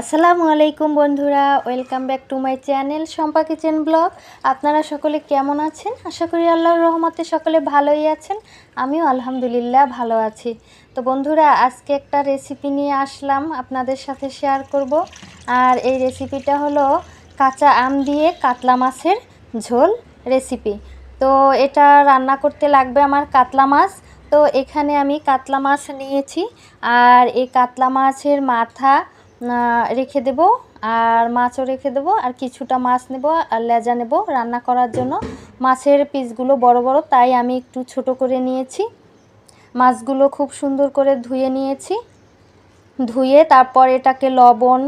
আসসালামু আলাইকুম বন্ধুরা, welcome back to my channel Shampa kitchen blog. আপনারা সকলে কেমন আছেন? আশা করি আল্লাহর রহমতে সকলে ভালোই আছেন। আমিও আলহামদুলিল্লাহ ভালো আছি। তো বন্ধুরা, আজকে একটা রেসিপি নিয়ে আসলাম, আপনাদের সাথে শেয়ার করব। আর এই রেসিপিটা হলো কাঁচা আম দিয়ে কাতলা মাছের ঝোল রেসিপি তো এটা রান্না করতে লাগবে আমার কাতলা মাছ। তো এখানে আমি কাতলা মাছ নিয়েছি। আর এই কাতলা মাছের মাথা রেখে দেব, আর মাছও রেখে দেবো, আর কিছুটা মাছ নেব, আর লেজা নেব রান্না করার জন্য। মাছের পিসগুলো বড় বড়, তাই আমি একটু ছোট করে নিয়েছি। মাছগুলো খুব সুন্দর করে ধুয়ে নিয়েছি। ধুয়ে তারপর এটাকে লবণ,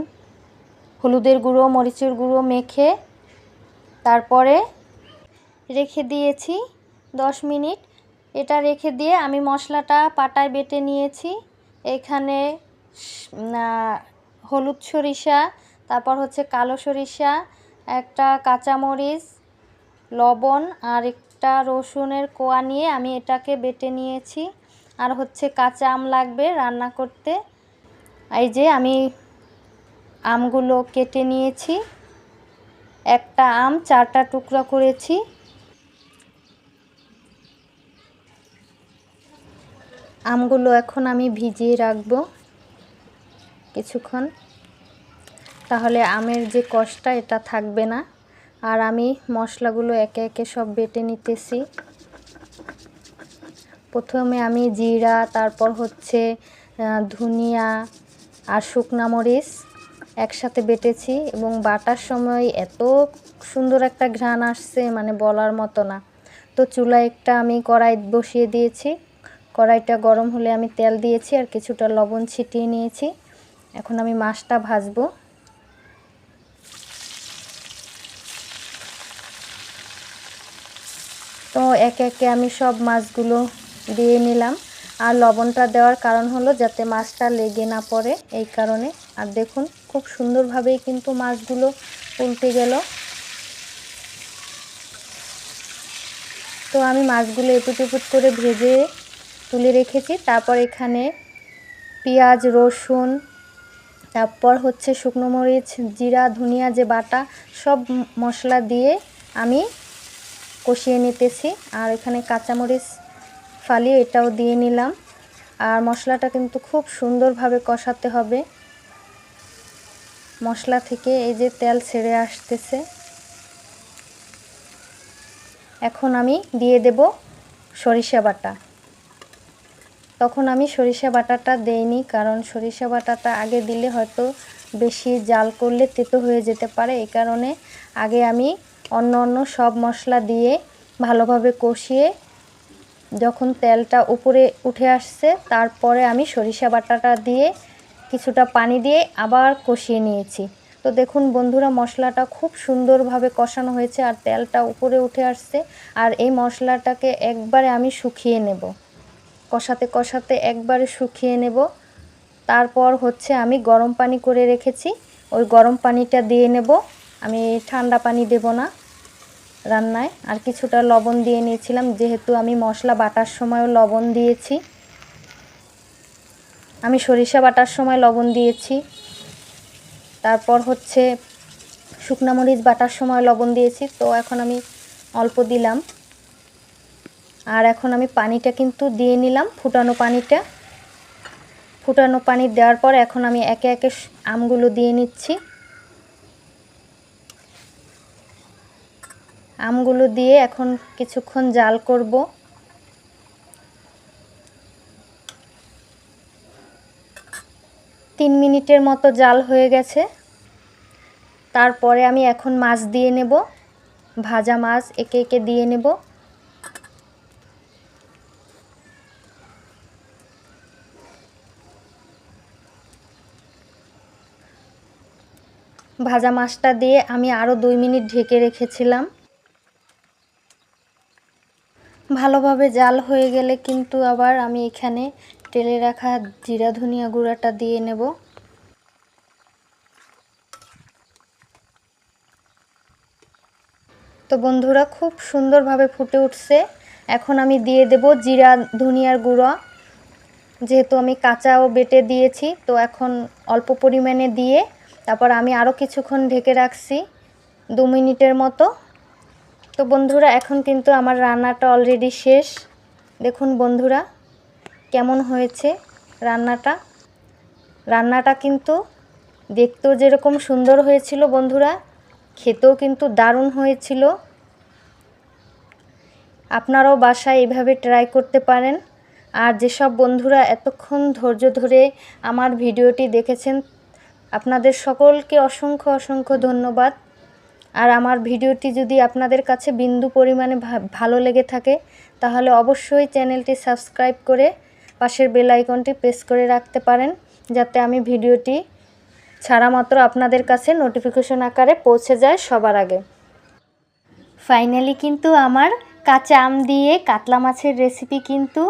হলুদের গুঁড়ো, মরিচের গুঁড়ো মেখে তারপরে রেখে দিয়েছি দশ মিনিট। এটা রেখে দিয়ে আমি মশলাটা পাটায় বেটে নিয়েছি। এখানে হলুদ সরিষা, তারপর হচ্ছে কালো সরিষা, একটা কাঁচামরিচ, লবণ আর একটা রসুনের কোয়া নিয়ে আমি এটাকে বেটে নিয়েছি। আর হচ্ছে কাঁচা আম লাগবে রান্না করতে। এই যে আমি আমগুলো কেটে নিয়েছি। একটা আম চারটা টুকরা করেছি। আমগুলো এখন আমি ভিজিয়ে রাখব। কিছুক্ষণ। তাহলে আমের যে কষটা, এটা থাকবে না। আর আমি মশলাগুলো একে একে সব বেটে নিতেছি। প্রথমে আমি জিরা, তারপর হচ্ছে ধনিয়া আর শুকনা মরিচ একসাথে বেটেছি এবং বাটার সময় এত সুন্দর একটা ঘ্রাণ আসছে মানে বলার মতো না। তো চুলায় একটা আমি কড়াই বসিয়ে দিয়েছি। কড়াইটা গরম হলে আমি তেল দিয়েছি আর কিছুটা লবণ ছিটিয়ে নিয়েছি। এখন আমি মাছটা ভাজবো। তো একে একে আমি সব মাছগুলো দিয়ে নিলাম। আর লবণটা দেওয়ার কারণ হলো যাতে মাছটা লেগে না পড়ে, এই কারণে। আর দেখুন, খুব সুন্দরভাবেই কিন্তু মাছগুলো উল্টে গেল। তো আমি মাছগুলো এপুট এপুট করে ভেজে তুলে রেখেছি। তারপর এখানে পেঁয়াজ, রসুন তারপর হচ্ছে শুকনো মরিচ, জিরা, ধনিয়া যে বাটা, সব মশলা দিয়ে আমি কষিয়ে নিতেছি। আর এখানে কাঁচামরিচ ফালিয়ে এটাও দিয়ে নিলাম। আর মশলাটা কিন্তু খুব সুন্দরভাবে কষাতে হবে। মশলা থেকে এই যে তেল ছেড়ে আসতেছে। এখন আমি দিয়ে দেব সরিষা বাটা। তখন আমি সরিষা বাটাটা দেইনি, কারণ সরিষা বাটাটা আগে দিলে হয়তো বেশি জাল করলে তেতো হয়ে যেতে পারে। এই কারণে আগে আমি অন্য অন্য সব মশলা দিয়ে ভালোভাবে কষিয়ে যখন তেলটা উপরে উঠে আসছে, তারপরে আমি সরিষা বাটাটা দিয়ে কিছুটা পানি দিয়ে আবার কষিয়ে নিয়েছি। তো দেখুন বন্ধুরা, মশলাটা খুব সুন্দরভাবে কষানো হয়েছে আর তেলটা উপরে উঠে আসছে। আর এই মশলাটাকে একবারে আমি শুকিয়ে নেব। কষাতে কষাতে একবারে শুকিয়ে নেব। তারপর হচ্ছে আমি গরম পানি করে রেখেছি। ওই গরম পানিটা দিয়ে নেব। আমি ঠান্ডা পানি দেব না রান্নায়। আর কিছুটা লবণ দিয়ে নিয়েছিলাম। যেহেতু আমি মশলা বাটার সময়ও লবণ দিয়েছি। আমি সরিষা বাটার সময় লবণ দিয়েছি। তারপর হচ্ছে শুকনা মরিচ বাটার সময় লবণ দিয়েছি। তো এখন আমি অল্প দিলাম। আর এখন আমি পানিটা কিন্তু দিয়ে নিলাম, ফুটানো পানিটা। ফুটানো পানি দেওয়ার পর এখন আমি একে একে আমগুলো দিয়ে নিচ্ছি। আমগুলো দিয়ে এখন কিছুক্ষণ জাল করব। তিন মিনিটের মতো জাল হয়ে গেছে। তারপরে আমি এখন মাছ দিয়ে নেব। ভাজা মাছ একে একে দিয়ে নেব। ভাজা মাছটা দিয়ে আমি আরও দুই মিনিট ঢেকে রেখেছিলাম। ভালোভাবে জাল হয়ে গেলে কিন্তু আবার আমি এখানে তেলে রাখা জিরা ধনিয়া গুঁড়াটা দিয়ে নেব। তো বন্ধুরা, খুব সুন্দরভাবে ফুটে উঠছে। এখন আমি দিয়ে দেব জিরা ধনিয়ার গুঁড়ো। যেহেতু আমি কাঁচাও বেটে দিয়েছি, তো এখন অল্প পরিমাণে দিয়ে তারপর আমি আরও কিছুক্ষণ ঢেকে রাখছি, দু মিনিটের মতো। তো বন্ধুরা, এখন কিন্তু আমার রান্নাটা অলরেডি শেষ। দেখুন বন্ধুরা, কেমন হয়েছে রান্নাটা। রান্নাটা কিন্তু দেখতেও যেরকম সুন্দর হয়েছিল বন্ধুরা, খেতেও কিন্তু দারুণ হয়েছিল। আপনারাও বাসায় এভাবে ট্রাই করতে পারেন। আর যেসব বন্ধুরা এতক্ষণ ধৈর্য ধরে আমার ভিডিওটি দেখেছেন আপনাদের সকলকে অসংখ্য অসংখ্য ধন্যবাদ। আর আমার ভিডিওটি যদি আপনাদের কাছে বিন্দু পরিমাণে ভালো লেগে থাকে, তাহলে অবশ্যই চ্যানেলটি সাবস্ক্রাইব করে পাশের বেল আইকনটি প্রেস করে রাখতে পারেন, যাতে আমি ভিডিওটি ছাড়া মাত্র আপনাদের কাছে নোটিফিকেশন আকারে পৌঁছে যায় সবার আগে। ফাইনালি কিন্তু আমার কাঁচা আম দিয়ে কাতলা মাছের রেসিপি কিন্তু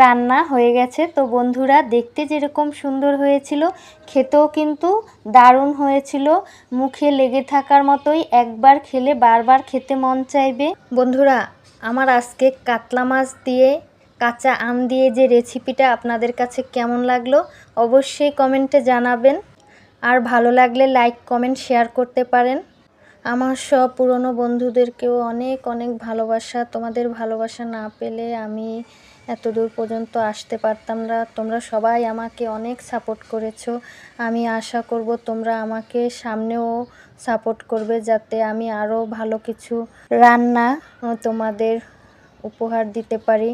রান্না হয়ে গেছে। তো বন্ধুরা, দেখতে যেরকম সুন্দর হয়েছিল, খেতেও কিন্তু দারুণ হয়েছিল। মুখে লেগে থাকার মতোই একবার খেলে বারবার খেতে মন চাইবে। বন্ধুরা, আমার আজকে কাতলা মাছ দিয়ে, কাঁচা আম দিয়ে যে রেসিপিটা আপনাদের কাছে কেমন লাগল, অবশ্যই কমেন্টে জানাবেন। আর ভালো লাগলে লাইক, কমেন্ট, শেয়ার করতে পারেন। আমার সব পুরনো বন্ধুদেরকেও অনেক অনেক ভালোবাসা। তোমাদের ভালোবাসা না পেলে আমি এত দূর পর্যন্ত আসতে পারতাম না। তোমরা সবাই আমাকে অনেক সাপোর্ট করেছ। আমি আশা করব তোমরা আমাকে সামনেও সাপোর্ট করবে যাতে আমি আরও ভালো কিছু রান্না তোমাদের উপহার দিতে পারি।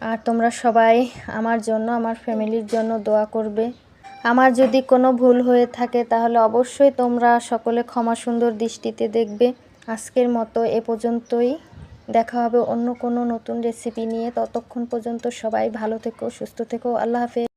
আর তোমরা সবাই আমার জন্য, আমার ফ্যামিলির জন্য দোয়া করবে। আমার যদি কোনো ভুল হয়ে থাকে, তাহলে অবশ্যই তোমরা সকলে ক্ষমা সুন্দর দৃষ্টিতে দেখবে। আজকের মতো এ পর্যন্তই। দেখা হবে অন্য কোনো নতুন রেসিপি নিয়ে। ততক্ষণ পর্যন্ত সবাই ভালো থেকো, সুস্থ থেকো। আল্লাহ হাফেজ।